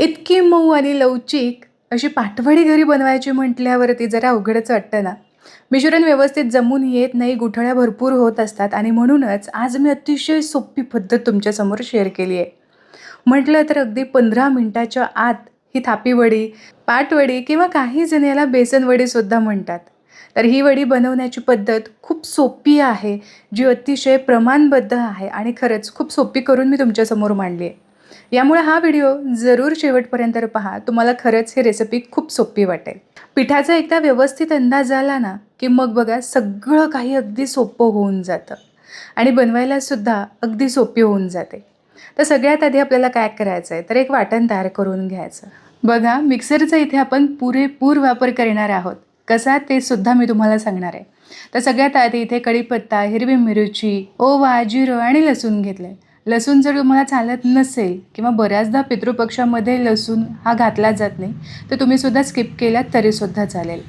इतकी मऊ आणि लवचिक अशी पाठवडी घरी बनवायची म्हटल्यावरती जरा अवघडच वाटतं ना. मिश्रण व्यवस्थित जमून येत नाही गुठळ्या भरपूर होत असतात आणि म्हणूनच आज मी अतिशय सोपी पद्धत तुमच्यासमोर शेअर केली आहे. म्हटलं तर अगदी पंधरा मिनटाच्या आत ही थापीवडी पाटवडी किंवा काही जण याला बेसन वडीसुद्धा म्हणतात. तर ही वडी बनवण्याची पद्धत खूप सोपी आहे जी अतिशय प्रमाणबद्ध आहे आणि खरंच खूप सोपी करून मी तुमच्यासमोर मांडली आहे. यामुळे हा व्हिडिओ जरूर शेवटपर्यंत पहा. तुम्हाला खरंच ही रेसिपी खूप सोपी वाटेल. पिठाचा एकदा व्यवस्थित अंदाज आला ना की मग बघा सगळं काही अगदी सोपं होऊन जातं. आणि बनवायला सुद्धा अगदी सोपी होऊन जाते. तर सगळ्यात आधी आपल्याला काय करायचं आहे तर एक वाटण तयार करून घ्यायचं. बघा मिक्सरचा इथे आपण पुरेपूर वापर करणार आहोत. कसा ते सुद्धा मी तुम्हाला सांगणार आहे. तर सगळ्यात आधी इथे कढीपत्ता हिरवी मिरची ओवा जिरं आणि लसूण घेतले लसूण जर तुम्हाला चालत नसेल किंवा बऱ्याचदा पितृपक्षामध्ये लसूण हा घातला जात नाही तर तुम्ही सुद्धा स्किप केलात तरीसुद्धा चालेल.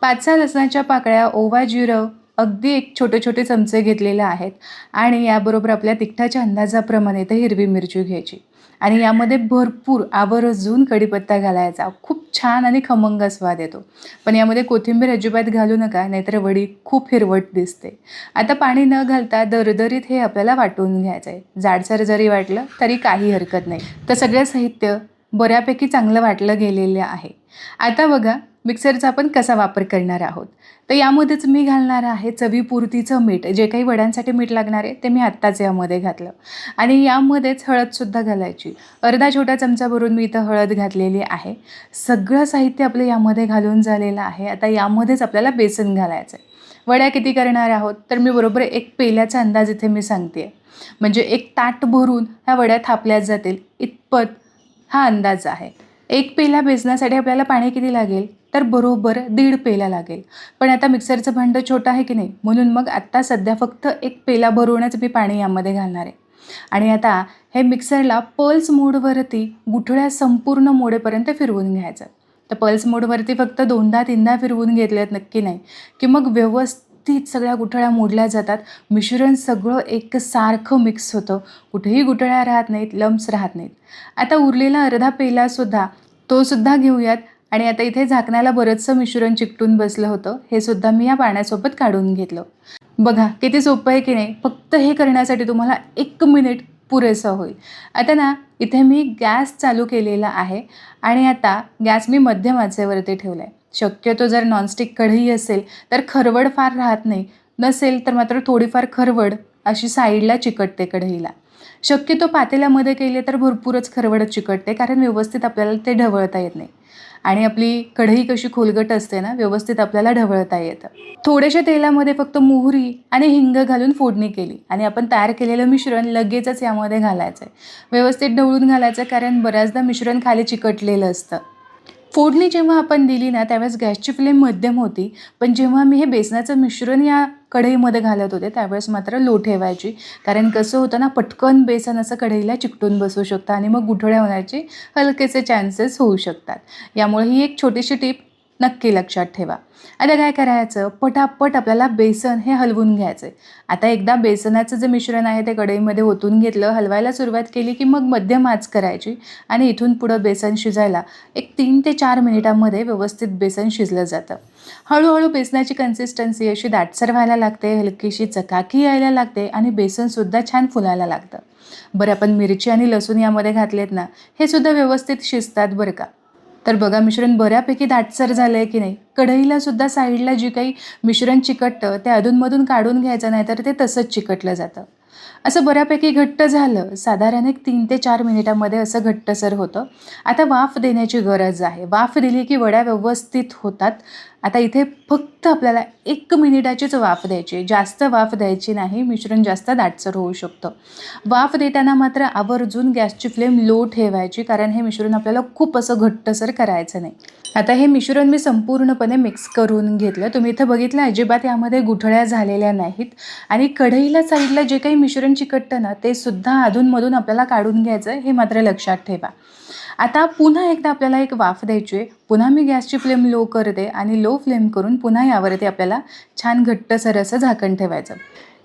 पाच सहा लसणाच्या पाकळ्या ओवा जिरं अगदी एक छोटे छोटे चमचे घेतलेले आहेत आणि याबरोबर आपल्या तिखटाच्या अंदाजाप्रमाणे इथे हिरवी मिरची घ्यायची. आणि यामध्ये भरपूर आवर्जून कढीपत्ता घालायचा. खूप छान आणि खमंग स्वाद येतो. पण यामध्ये कोथिंबीर अजिबात घालू नका नाहीतर वडी खूप हिरवट दिसते. आता पाणी न घालता दरदरीत हे आपल्याला वाटून घ्यायचं आहे जाडसर जरी वाटलं तरी काही हरकत नाही. तर सगळं साहित्य बऱ्यापैकी चांगलं वाटलं गेलेलं आहे. आता बघा मिक्सरचा आपण कसा वापर करणार आहोत. तर यामध्येच मी घालणार आहे चवीपुरतीचं मीठ. जे काही वड्यांसाठी मीठ लागणार आहे ते मी आत्ताच यामध्ये घातलं. आणि यामध्येच हळदसुद्धा घालायची. अर्धा छोटा चमचा भरून मी इथं हळद घातलेली आहे. सगळं साहित्य आपलं यामध्ये घालून झालेलं आहे. आता यामध्येच आपल्याला बेसन घालायचं आहे. वड्या किती करणार आहोत? तर मी बरोबर एक पेल्याचा अंदाज इथे मी सांगते. म्हणजे एक ताट भरून ह्या वड्या थापल्या जातील. इतपत हा अंदाज आहे. एक पेला बेसनासाठी आपल्याला पाणी किती लागेल? तर बरोबर दीड पेला लागेल. पण आता मिक्सरचं भांडं छोटं आहे की नाही? म्हणून मग आत्ता सध्या फक्त एक पेला भरूनच मी पाणी यामध्ये घालणार आहे. आणि आता हे मिक्सरला पल्स मोडवरती गुठळ्या संपूर्ण मोडेपर्यंत फिरवून घ्यायचं. तर पल्स मोडवरती फक्त दोनदा तीनदा फिरवून घेतल्यात नक्की नाही. की मग व्यवस्थित सगळ्या गुठळ्या मोडल्या जातात. मिश्रण सगळं एकसारखं मिक्स होतं. कुठेही गुठळ्या राहत नाहीत लम्स राहत नाहीत. आता उरलेला अर्धा पेलासुद्धा तो सुद्धा घेऊयात. आणि आता इथे झाकण्याला बरंचसं मिश्रण चिकटून बसलं होतं. हे सुद्धा मी या पाण्यासोबत काढून घेतलं. बघा किती सोपं आहे की नाही? फक्त हे करण्यासाठी तुम्हाला एक मिनिट पुरेसं होईल. आता ना इथे मी गॅस चालू केलेला आहे. आणि आता गॅस मी मध्यम आचेवरती ठेवला आहे शक्यतो जर नॉनस्टिक कढई असेल तर खरवड फार राहत नाही. नसेल तर मात्र थोडीफार खरवड अशी साईडला चिकटते कढईला. शक्यतो पातेल्यामध्ये केले तर भरपूरच खरवड चिकटते कारण व्यवस्थित आपल्याला ते ढवळता येत नाही. आणि आपली कढई कशी खोलगट असते ना व्यवस्थित आपल्याला ढवळता येतं. थोड्याशा तेलामध्ये फक्त मोहरी आणि हिंग घालून फोडणी केली. आणि आपण तयार केलेलं मिश्रण लगेचच यामध्ये घालायचं आहे व्यवस्थित ढवळून घालायचं कारण बऱ्याचदा मिश्रण खाली चिकटलेलं असतं. फोडणी जेव्हा आपण दिली ना त्यावेळेस गॅसची फ्लेम मध्यम होती. पण जेव्हा मी हे बेसनाचं मिश्रण या कढईमध्ये घालत होते त्यावेळेस मात्र लो ठेवायची. कारण कसं होतं ना पटकन बेसन असं कढईला चिकटून बसू शकतं आणि मग गुठळ्या होण्याचे हलकेसे चान्सेस होऊ शकतात. यामुळे ही एक छोटीशी टीप. नक्की लक्षात ठेवा. आता काय करायचं? पटापट आपल्याला बेसन हे हलवून घ्यायचं आहे आता एकदा बेसनाचं जे मिश्रण आहे ते कढईमध्ये ओतून घेतलं हलवायला सुरुवात केली की मग मध्यम आच करायची आणि इथून पुढं बेसन शिजायला एक तीन ते चार मिनिटांमध्ये व्यवस्थित बेसन शिजलं जातं. हळूहळू बेसनाची कन्सिस्टन्सी अशी दाटसर व्हायला लागते हलकीशी चकाकी यायला लागते आणि बेसनसुद्धा छान फुलायला लागतं. बरं आपण मिरची आणि लसूण यामध्ये घातलेत ना हे सुद्धा व्यवस्थित शिजतात बरं का? तर बघा मिश्रण बऱ्यापैकी दाटसर झालं आहे की नाही? कढईला सुद्धा साईडला जी काही मिश्रण चिकटतं ते अधूनमधून काढून घ्यायचं नाही तर ते तसंच चिकटलं जातं. असं बऱ्यापैकी घट्ट झालं. साधारण एक तीन ते चार मिनिटामध्ये असं घट्टसर होतं. आता वाफ देण्याची गरज आहे. वाफ दिली की वड्या व्यवस्थित होतात. आता इथे फक्त आपल्याला एक मिनिटाचीच वाफ द्यायची जास्त वाफ द्यायची नाही. मिश्रण जास्त दाटसर होऊ शकतं. वाफ देताना मात्र आवर्जून गॅसची फ्लेम लो ठेवायची कारण हे मिश्रण आपल्याला खूप असं घट्टसर करायचं नाही. आता हे मिश्रण मी संपूर्णपणे मिक्स करून घेतलं. तुम्ही इथं बघितलं अजिबात यामध्ये गुठळ्या झालेल्या नाहीत. आणि कढईला साईडला जे काही मिश्रण चिकटतं ना ते सुद्धा अधूनमधून आपल्याला काढून घ्यायचं हे मात्र लक्षात ठेवा. आता पुन्हा एकदा आपल्याला एक वाफ द्यायची आहे पुन्हा मी गॅसची फ्लेम लो करते आणि लो फ्लेम करून पुन्हा यावरती आपल्याला छान घट्टसर असं झाकण ठेवायचं.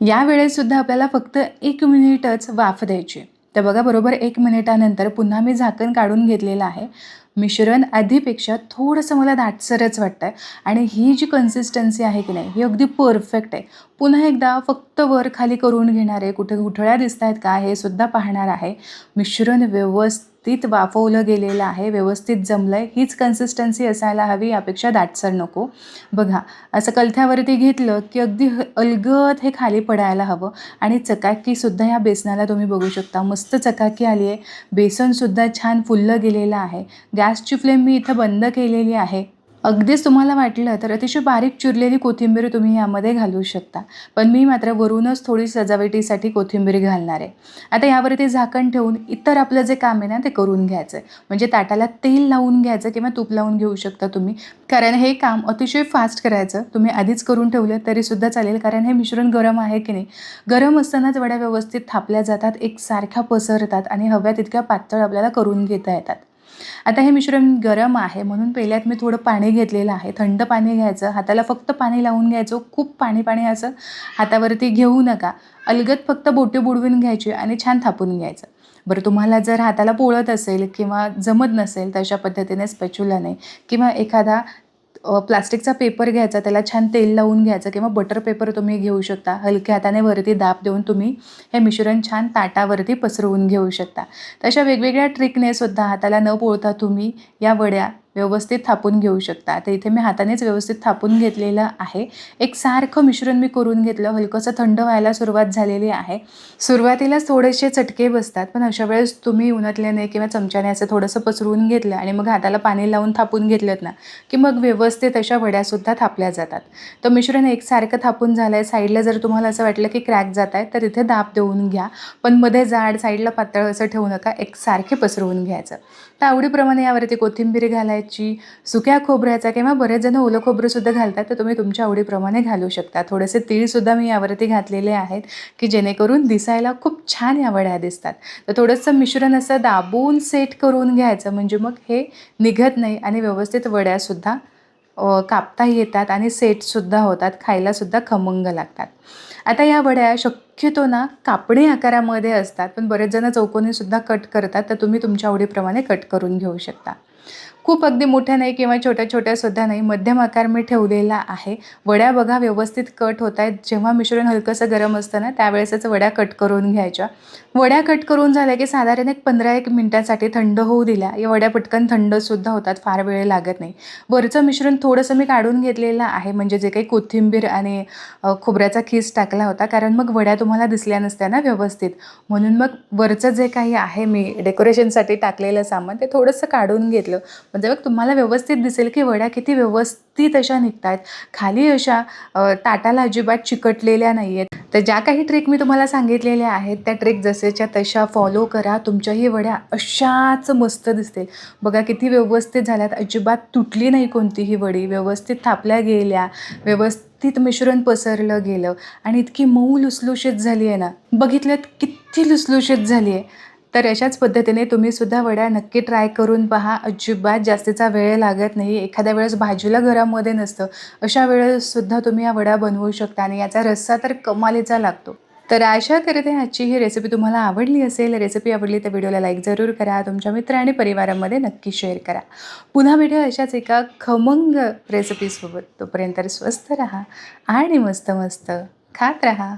यावेळेसुद्धा आपल्याला फक्त एक मिनिटच वाफ द्यायची आहे. तर बघा बरोबर एक मिनिटानंतर पुन्हा मी झाकण काढून घेतलेलं आहे. मिश्रण आधीपेक्षा थोडंसं मला दाटसरच वाटतं आहे आणि ही जी कन्सिस्टन्सी आहे की नाही ही अगदी परफेक्ट आहे. पुन्हा एकदा फक्त वर खाली करून घेणार आहे कुठे गुठळ्या दिसत आहेत का हे सुद्धा पाहणार आहे. मिश्रण व्यवस्थित वाफवलं गेलेलं आहे व्यवस्थित जमलं आहे हीच कन्सिस्टन्सी असायला हवी यापेक्षा दाटसर नको. बघा असं कलथ्यावरती घेतलं की अगदी ह- अलगद हे खाली पडायला हवं. आणि चकाकीसुद्धा या बेसनाला तुम्ही बघू शकता. मस्त चकाकी आली आहे बेसनसुद्धा छान फुललं गेलेलं आहे. गॅसची फ्लेम मी इथं बंद केलेली आहे. अगदीच तुम्हाला वाटलं तर अतिशय बारीक चिरलेली कोथिंबीर तुम्ही यामध्ये घालू शकता. पण मी मात्र वरूनच थोडी सजावटीसाठी कोथिंबीर घालणार आहे. आता यावरती झाकण ठेवून इतर आपलं जे काम आहे ना ते करून घ्यायचं. आहे म्हणजे ताटाला तेल लावून घ्यायचं किंवा तूप लावून घेऊ शकता तुम्ही. कारण हे काम अतिशय फास्ट करायचं. तुम्ही आधीच करून ठेवलं तरीसुद्धा चालेल. कारण हे मिश्रण गरम आहे की नाही? गरम असतानाच वड्या व्यवस्थित थापल्या जातात एकसारख्या पसरतात आणि हव्या तितक्या पातळ आपल्याला करून घेता येतात. आता हे मिश्रण गरम आहे म्हणून पहिल्यात मी थोडं पाणी घेतलेलं आहे. थंड पाणी घ्यायचं हाताला फक्त पाणी लावून घ्यायचं खूप पाणी पाणी असं हातावरती घेऊ नका. अलगत फक्त बोटे बुडवून घ्यायची आणि छान थापून घ्यायचं. बरं तुम्हाला जर हाताला पोळत असेल किंवा जमत नसेल तर अशा पद्धतीने स्पॅच्युलाने किंवा एखादा प्लास्टिकचा पेपर घ्यायचा त्याला छान तेल लावून घ्यायचं किंवा बटर पेपर तुम्ही घेऊ शकता. हलक्या हाताने वरती दाब देऊन तुम्ही हे मिश्रण छान ताटावरती पसरवून घेऊ शकता. तशा वेगवेगळ्या ट्रिकने सुद्धा हाताला न पोळता तुम्ही या वड्या व्यवस्थित थापून घेऊ शकता. तर इथे मी हातानेच व्यवस्थित थापून घेतलेलं आहे. एक सारखं मिश्रण मी करून घेतलं. हलकंसं थंड व्हायला सुरुवात झालेली आहे. सुरुवातीलाच थोडेसे चटके बसतात पण अशा वेळेस तुम्ही उन्हातल्याने किंवा चमच्याने असं थोडंसं पसरवून घेतलं आणि मग हाताला पाणी लावून थापून घेतलं ना की मग व्यवस्थित अशा वड्यासुद्धा थापल्या जातात. तर मिश्रण एकसारखं थापून झालं आहे साईडला जर तुम्हाला असं वाटलं की क्रॅक जात आहे तर इथे दाब देऊन घ्या. पण मध्ये जाड साईडला पातळ असं ठेवू नका. एकसारखे पसरवून घ्यायचं. तर आवडीप्रमाणे यावरती कोथिंबीर घालायची. सुक्या खोबऱ्याचा किंवा बरेच जण ओलं खोबरंसुद्धा घालतात तर तुम्ही तुमच्या आवडीप्रमाणे घालू शकता. थोडेसे तीळसुद्धा मी यावरती घातलेले आहेत की जेणेकरून दिसायला खूप छान या वड्या दिसतात. तर थोडंसं मिश्रण असं दाबून सेट करून घ्यायचं म्हणजे मग हे निघत नाही आणि व्यवस्थित वड्यासुद्धा कापता येतात आणि सेटसुद्धा होतात खायलासुद्धा खमंग लागतात. आता या वड्या शक्यतो ना कापडी आकारामध्ये असतात पण बरेच जण चौकोनीसुद्धा कट करतात तर तुम्ही तुमच्या आवडीप्रमाणे कट करून घेऊ शकता. खूप अगदी मोठ्या नाही किंवा छोट्या छोट्यासुद्धा नाही मध्यम आकार मी ठेवलेला आहे. वड्या बघा व्यवस्थित कट होत आहेत. जेव्हा मिश्रण हलकंसं गरम असतं ना त्यावेळेसच वड्या कट करून घ्यायच्या. वड्या कट करून झाल्या की साधारण एक पंधरा एक मिनटासाठी थंड होऊ दिल्या. या वड्या पटकन थंडसुद्धा होतात फार वेळ लागत नाही. वरचं मिश्रण थोडंसं मी काढून घेतलेलं आहे. म्हणजे जे काही कोथिंबीर आणि खोबऱ्याचा खीस टाकला होता. कारण मग वड्या तुम्हाला दिसल्या नसत्या ना व्यवस्थित. म्हणून मग वरचं जे काही आहे मी डेकोरेशनसाठी टाकलेलं सामान ते थोडंसं काढून घेतलं. म्हणजे मग तुम्हाला व्यवस्थित दिसेल की वड्या किती व्यवस्थित अशा निघत आहेत खाली अशा ताटाला अजिबात चिकटलेल्या नाही आहेत तर ज्या काही ट्रिक मी तुम्हाला सांगितलेल्या आहेत त्या ट्रिक जसेच्या तशा फॉलो करा. तुमच्याही वड्या अशाच मस्त दिसतील. बघा किती व्यवस्थित झाल्यात. अजिबात तुटली नाही कोणतीही वडी. व्यवस्थित थापल्या गेल्या. व्यवस्थित मिश्रण पसरलं गेलं. आणि इतकी मऊ लुसलुशीत झाली आहे ना. बघितल्यात किती लुसलुशीत झाली आहे तर अशाच पद्धतीने तुम्ही सुद्धा वड्या नक्की ट्राय करून पहा. अजिबात जास्तीचा वेळ लागत नाही. एखाद्या वेळेस भाजीला घरामध्ये नसतं. अशा वेळेससुद्धा तुम्ही या वड्या बनवू शकता आणि याचा रस्सा तर कमालीचा लागतो. तर आशा करते आजची ही रेसिपी तुम्हाला आवडली असेल. रेसिपी आवडली तर व्हिडिओला लाईक जरूर करा. तुमच्या मित्र आणि परिवारामध्ये नक्की शेअर करा. पुन्हा भेटू अशाच एका खमंग रेसिपीसोबत तोपर्यंत स्वस्त राहा आणि मस्त मस्त खात राहा.